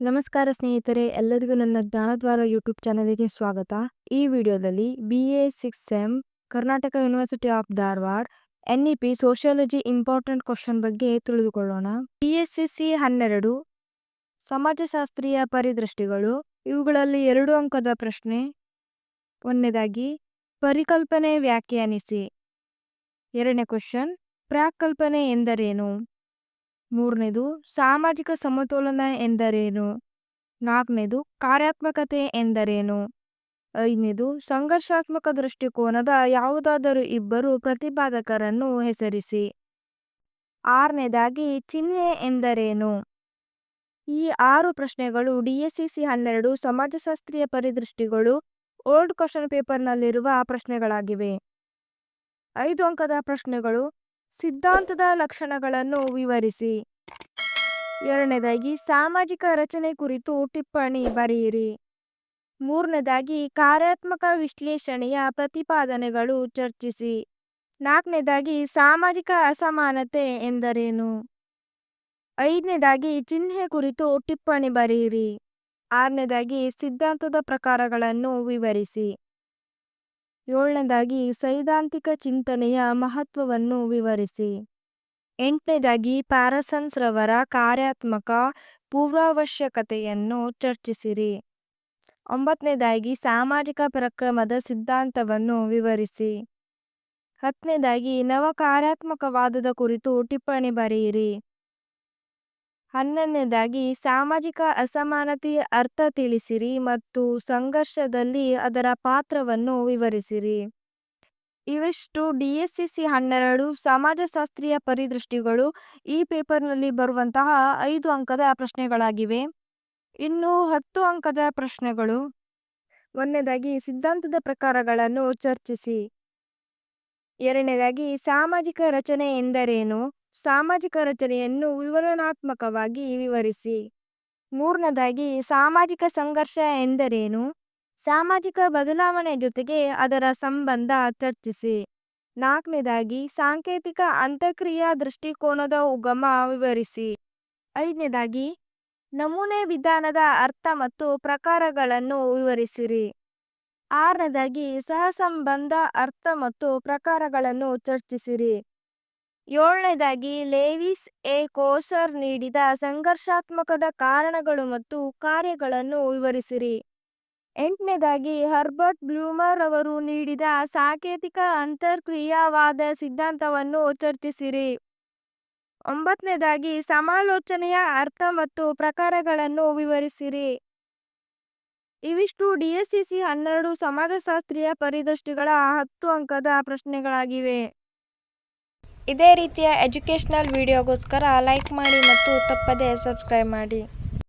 ನಮಸ್ಕಾರ ಸ್ನೇಹಿತರೆ, ಎಲ್ಲರಿಗೂ ನನ್ನ ಜ್ಞಾನದ್ವಾರ ಯೂಟ್ಯೂಬ್ ಚಾನಲ್ಗೆ ಸ್ವಾಗತ. ಈ ವಿಡಿಯೋದಲ್ಲಿ B A six M Karnataka university of Dharwad N E P sociology important question ಬಗ್ಗೆ ತಿಳಿದುಕೊಳ್ಳೋಣ. ಬಿ ಎಸ್ ಸಿ ಸಿ ಹನ್ನೆರಡು, ಸಮಾಜಶಾಸ್ತ್ರೀಯ ಪರಿದೃಷ್ಟಿಗಳು, ಇವುಗಳಲ್ಲಿ ಎರಡು ಅಂಕದ ಪ್ರಶ್ನೆ. ಒಂದನೇದಾಗಿ, ಪರಿಕಲ್ಪನೆ ವ್ಯಾಖ್ಯಾನಿಸಿ. ಎರಡನೇ ಕ್ವಶನ್ ಪ್ರಾಕಲ್ಪನೆ ಎಂದರೇನು? ಮೂರನೇದು, ಸಾಮಾಜಿಕ ಸಮತೋಲನ ಎಂದರೇನು? ನಾಲ್ಕನೇದು, ಕಾರ್ಯಾತ್ಮಕತೆ ಎಂದರೇನು? ಐದನೇದು, ಸಂಘರ್ಷಾತ್ಮಕ ದೃಷ್ಟಿಕೋನದ ಯಾವುದಾದರೂ ಇಬ್ಬರು ಪ್ರತಿಪಾದಕರನ್ನು ಹೆಸರಿಸಿ. ಆರನೇದಾಗಿ, ಚಿಹ್ನೆ ಎಂದರೇನು? ಈ ಆರು ಪ್ರಶ್ನೆಗಳು ಡಿ ಎಸ್ ಸಿ ಸಿ ಹನ್ನೆರಡು ಸಮಾಜಶಾಸ್ತ್ರೀಯ ಪರಿದೃಷ್ಟಿಗಳು, ಓಲ್ಡ್ ಕ್ವಶನ್ ಪೇಪರ್ನಲ್ಲಿರುವ ಪ್ರಶ್ನೆಗಳಾಗಿವೆ. ಐದು ಅಂಕದ ಪ್ರಶ್ನೆಗಳು ಸಿದ್ಧಾಂತದ ಲಕ್ಷಣಗಳನ್ನು ವಿವರಿಸಿ. ಎರಡನೇದಾಗಿ, ಸಾಮಾಜಿಕ ರಚನೆ ಕುರಿತು ಟಿಪ್ಪಣಿ ಬರೆಯಿರಿ. ಮೂರನೇದಾಗಿ, ಕಾರ್ಯಾತ್ಮಕ ವಿಶ್ಲೇಷಣೆಯ ಪ್ರತಿಪಾದನೆಗಳು ಚರ್ಚಿಸಿ. ನಾಲ್ಕನೇದಾಗಿ, ಸಾಮಾಜಿಕ ಅಸಮಾನತೆ ಎಂದರೇನು? ಐದನೇದಾಗಿ, ಚಿಹ್ನೆ ಕುರಿತು ಟಿಪ್ಪಣಿ ಬರೆಯಿರಿ. ಆರನೇದಾಗಿ, ಸಿದ್ಧಾಂತದ ಪ್ರಕಾರಗಳನ್ನು ವಿವರಿಸಿ. ಏಳನೇದಾಗಿ ಸೈದ್ಧಾಂತಿಕ ಚಿಂತನೆಯ ಮಹತ್ವವನ್ನು ವಿವರಿಸಿ. ಎಂಟನೇದಾಗಿ ಪ್ಯಾರಸನ್ಸ್ ರವರ ಕಾರ್ಯಾತ್ಮಕ ಪೂರ್ವಾವಶ್ಯಕತೆಯನ್ನು ಚರ್ಚಿಸಿರಿ. ಒಂಬತ್ತನೇದಾಗಿ ಸಾಮಾಜಿಕ ಪ್ರಕ್ರಮದ ಸಿದ್ಧಾಂತವನ್ನು ವಿವರಿಸಿ. ಹತ್ತನೇದಾಗಿ ನವ ಕಾರ್ಯಾತ್ಮಕವಾದದ ಕುರಿತು ಟಿಪ್ಪಣಿ ಬರೆಯಿರಿ. ಹನ್ನೊಂದನೇದಾಗಿ ಸಾಮಾಜಿಕ ಅಸಮಾನತೆಯ ಅರ್ಥ ತಿಳಿಸಿರಿ ಮತ್ತು ಸಂಘರ್ಷದಲ್ಲಿ ಅದರ ಪಾತ್ರವನ್ನು ವಿವರಿಸಿರಿ. ಇವೆಷ್ಟು ಡಿ ಎಸ್ ಸಿ ಸಿ ಹನ್ನೆರಡು ಸಮಾಜಶಾಸ್ತ್ರೀಯ ಪರಿದೃಷ್ಟಿಗಳು ಈ ಪೇಪರ್ನಲ್ಲಿ ಬರುವಂತಹ ಐದು ಅಂಕದ ಪ್ರಶ್ನೆಗಳಾಗಿವೆ. ಇನ್ನು ಹತ್ತು ಅಂಕದ ಪ್ರಶ್ನೆಗಳು. ಒಂದನೇದಾಗಿ ಸಿದ್ಧಾಂತದ ಪ್ರಕಾರಗಳನ್ನು ಚರ್ಚಿಸಿ. ಎರಡನೇದಾಗಿ ಸಾಮಾಜಿಕ ರಚನೆ ಎಂದರೇನು? ಸಾಮಾಜಿಕ ರಚನೆಯನ್ನು ವಿವರಣಾತ್ಮಕವಾಗಿ ವಿವರಿಸಿ. ಮೂರನೇದಾಗಿ, ಸಾಮಾಜಿಕ ಸಂಘರ್ಷ ಎಂದರೇನು? ಸಾಮಾಜಿಕ ಬದಲಾವಣೆ ಜೊತೆಗೆ ಅದರ ಸಂಬಂಧ ಚರ್ಚಿಸಿ. ನಾಲ್ಕನೇದಾಗಿ, ಸಾಂಕೇತಿಕ ಅಂತಕ್ರಿಯಾ ದೃಷ್ಟಿಕೋನದ ಉಗಮ ವಿವರಿಸಿ. ಐದನೇದಾಗಿ, ನಮೂನೆ ವಿಧಾನದ ಅರ್ಥ ಮತ್ತು ಪ್ರಕಾರಗಳನ್ನು ವಿವರಿಸಿರಿ. ಆರನೇದಾಗಿ, ಸಹಸಂಬಂಧ ಅರ್ಥ ಮತ್ತು ಪ್ರಕಾರಗಳನ್ನು ಚರ್ಚಿಸಿರಿ. ಏಳನೇದಾಗಿ ಲೇವಿಸ್ ಎ ಕೋಸರ್ ನೀಡಿದ ಸಂಘರ್ಷಾತ್ಮಕದ ಕಾರಣಗಳು ಮತ್ತು ಕಾರ್ಯಗಳನ್ನು ವಿವರಿಸಿರಿ. ಎಂಟನೇದಾಗಿ ಹರ್ಬರ್ಟ್ ಬ್ಲೂಮರ್ ಅವರು ನೀಡಿದ ಸಾಂಕೇತಿಕ ಅಂತರ್ಕ್ರಿಯಾವಾದ ಸಿದ್ಧಾಂತವನ್ನು ಚರ್ಚಿಸಿರಿ. ಒಂಬತ್ತನೇದಾಗಿ ಸಮಾಲೋಚನೆಯ ಅರ್ಥ ಮತ್ತು ಪ್ರಕಾರಗಳನ್ನು ವಿವರಿಸಿರಿ. ಇವಿಷ್ಟು ಡಿ ಎಸ್ ಸಿ ಹನ್ನೆರಡು ಸಮಾಜಶಾಸ್ತ್ರೀಯ ಪರಿದೃಷ್ಟಿಗಳ ಹತ್ತು ಅಂಕದ ಪ್ರಶ್ನೆಗಳಾಗಿವೆ. ಇದೇ ರೀತಿಯ ಎಜುಕೇಷ್ನಲ್ ವಿಡಿಯೋಗೋಸ್ಕರ ಲೈಕ್ ಮಾಡಿ ಮತ್ತು ತಪ್ಪದೇ ಸಬ್ಸ್ಕ್ರೈಬ್ ಮಾಡಿ.